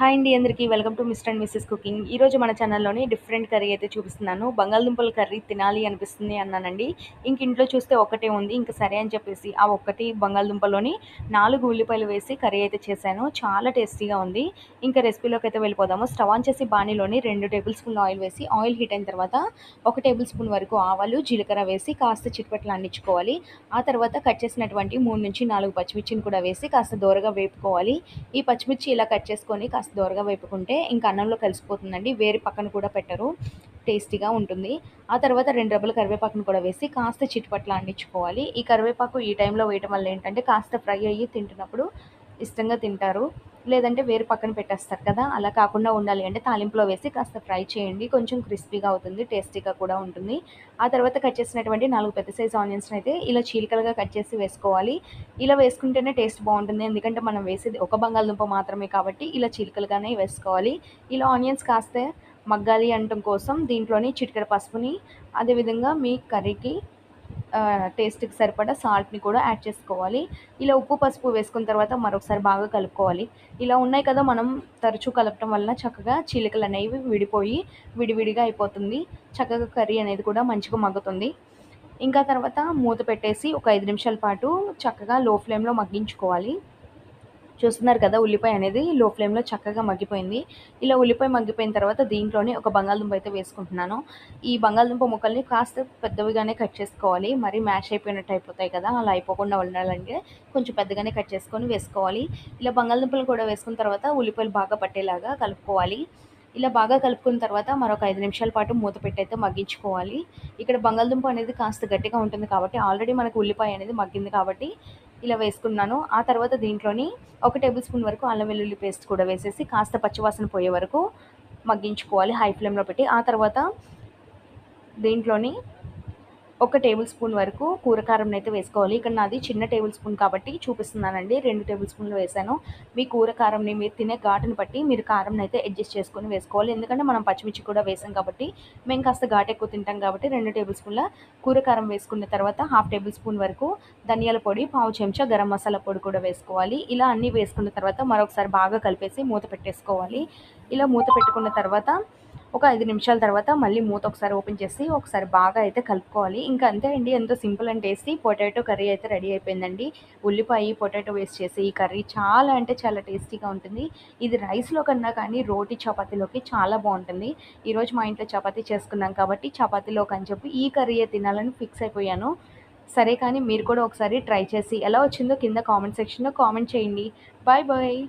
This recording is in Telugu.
హాయ్ అండి అందరికీ. Welcome to Mr and Mrs cooking. ఈరోజు మన ఛానల్లోని డిఫరెంట్ కర్రీ అయితే చూపిస్తున్నాను. బంగాళదుంపల కర్రీ తినాలి అనిపిస్తుంది అన్నానండి. ఇంక ఇంట్లో చూస్తే ఒక్కటే ఉంది. ఇంకా సరే అని చెప్పేసి ఆ ఒక్కటి బంగాళదుంపలోని నాలుగు ఉల్లిపాయలు వేసి కర్రీ అయితే చేశాను. చాలా టేస్టీగా ఉంది. ఇంకా రెసిపీలోకి అయితే వెళ్ళిపోదాము. స్టవ్ ఆన్ చేసి బాణీలోని రెండు టేబుల్ స్పూన్ ఆయిల్ వేసి ఆయిల్ హీట్ అయిన తర్వాత ఒక టేబుల్ స్పూన్ వరకు ఆవాలు జీలకర్ర వేసి కాస్త చిట్పట్లు అందించుకోవాలి ఆ తర్వాత కట్ చేసినటువంటి మూడు నుంచి నాలుగు పచ్చిమిర్చిని కూడా వేసి కాస్త దూరగా వేపుకోవాలి. ఈ పచ్చిమిర్చి ఇలా కట్ చేసుకొని కాస్త దోరగా వేపుకుంటే ఇంకా అన్నంలో కలిసిపోతుందండి. వేరే పక్కన కూడా పెట్టరు. టేస్టీగా ఉంటుంది. ఆ తర్వాత రెండు రెబ్బల కరివేపాకును కూడా వేసి కాస్త చిట్టుపట్ల అండించుకోవాలి ఈ కరివేపాకు ఈ టైంలో వేయటం వల్ల ఏంటంటే కాస్త ఫ్రై అయ్యి తింటున్నప్పుడు ఇష్టంగా తింటారు. లేదంటే వేరు పక్కన పెట్టేస్తారు కదా అలా కాకుండా ఉండాలి. అంటే తాలింపులో వేసి కాస్త ఫ్రై చేయండి. కొంచెం క్రిస్పీగా అవుతుంది టేస్టీగా కూడా ఉంటుంది. ఆ తర్వాత కట్ చేసినటువంటి నాలుగు పెద్ద సైజ్ ఆనియన్స్ని అయితే ఇలా చీలికలుగా కట్ చేసి వేసుకోవాలి. ఇలా వేసుకుంటేనే టేస్ట్ బాగుంటుంది. ఎందుకంటే మనం వేసేది ఒక బంగాళదుంప మాత్రమే కాబట్టి ఇలా చీలికలుగానే వేసుకోవాలి. ఇలా ఆనియన్స్ కాస్తే మగ్గాలి అనటం కోసం దీంట్లోని చిటికెడ పసుపుని అదేవిధంగా మీ కర్రీకి టేస్ట్కి సరిపడా సాల్ట్ని కూడా యాడ్ చేసుకోవాలి. ఇలా ఉప్పు పసుపు వేసుకున్న తర్వాత మరొకసారి బాగా కలుపుకోవాలి. ఇలా ఉన్నాయి కదా మనం తరచూ కలపటం వల్ల చక్కగా చీలికలు అనేవి విడిపోయి విడివిడిగా అయిపోతుంది. చక్కగా కర్రీ అనేది కూడా మంచిగా మగ్గుతుంది. ఇంకా తర్వాత మూత పెట్టేసి ఒక ఐదు నిమిషాల పాటు చక్కగా లో ఫ్లేమ్లో మగ్గించుకోవాలి. చూస్తున్నారు కదా ఉల్లిపాయ అనేది లో ఫ్లేమ్లో చక్కగా మగ్గిపోయింది. ఇలా ఉల్లిపాయ మగ్గిపోయిన తర్వాత దీంట్లోనే ఒక బంగాళదుంప అయితే వేసుకుంటున్నాను. ఈ బంగాళదుంప ముక్కల్ని కాస్త పెద్దవిగానే కట్ చేసుకోవాలి. మరి మ్యాష్ అయిపోయినట్టు అయిపోతాయి కదా అలా అయిపోకుండా ఉండాలంటే కొంచెం పెద్దగానే కట్ చేసుకొని వేసుకోవాలి. ఇలా బంగాళదుంపలు కూడా వేసుకున్న తర్వాత ఉల్లిపాయలు బాగా పట్టేలాగా కలుపుకోవాలి. ఇలా బాగా కలుపుకున్న తర్వాత మరొక ఐదు నిమిషాల పాటు మూత పెట్టి అయితే మగ్గించుకోవాలి. ఇక్కడ బంగాళదుంప అనేది కాస్త గట్టిగా ఉంటుంది కాబట్టి ఆల్రెడీ మనకు ఉల్లిపాయ అనేది మగ్గింది కాబట్టి ఇలా వేసుకున్నాను. ఆ తర్వాత దీంట్లోని ఒక టేబుల్ స్పూన్ వరకు అల్లం వెల్లుల్లి పేస్ట్ కూడా వేసేసి కాస్త పచ్చివాసన పోయే వరకు మగ్గించుకోవాలి హై ఫ్లేమ్లో పెట్టి. ఆ తర్వాత దీంట్లోని ఒక టేబుల్ స్పూన్ వరకు కూరకారం అయితే వేసుకోవాలి. ఇక్కడ నాది చిన్న టేబుల్ స్పూన్ కాబట్టి చూపిస్తున్నానండి. రెండు టేబుల్ స్పూన్లు వేసాను మీ కూర కారంని మీరు తినే ఘాటుని బట్టి మీరు కారం అయితే అడ్జస్ట్ చేసుకొని వేసుకోవాలి. ఎందుకంటే మనం పచ్చిమిర్చి కూడా వేసాం కాబట్టి మేము కాస్త ఘాటు ఎక్కువ తింటాం కాబట్టి రెండు టేబుల్ స్పూన్ల కూర కారం వేసుకున్న తర్వాత హాఫ్ టేబుల్ స్పూన్ వరకు ధనియాల పొడి పావు చెంచా గరం మసాలా పొడి కూడా వేసుకోవాలి. ఇలా అన్నీ వేసుకున్న తర్వాత మరొకసారి బాగా కలిపేసి మూత పెట్టేసుకోవాలి. ఇలా మూత పెట్టుకున్న తర్వాత ఒక ఐదు నిమిషాల తర్వాత మళ్ళీ మూత ఒకసారి ఓపెన్ చేసి ఒకసారి బాగా అయితే కలుపుకోవాలి. ఇంకా అంతే అండి ఎంతో simple and tasty potato curry అయితే రెడీ అయిపోయిందండి. ఉల్లిపాయ పొటాటో వేస్ట్ చేసి ఈ కర్రీ చాలా అంటే చాలా టేస్టీగా ఉంటుంది. ఇది రైస్లో కన్నా కానీ రోటి చపాతీలోకి చాలా బాగుంటుంది. ఈరోజు మా ఇంట్లో చపాతీ చేసుకున్నాం కాబట్టి చపాతీలోకి అని చెప్పి ఈ కర్రీయే తినాలని ఫిక్స్ అయిపోయాను. సరే కానీ మీరు కూడా ఒకసారి ట్రై చేసి ఎలా వచ్చిందో కింద కామెంట్ సెక్షన్లో కామెంట్ చేయండి. Bye bye.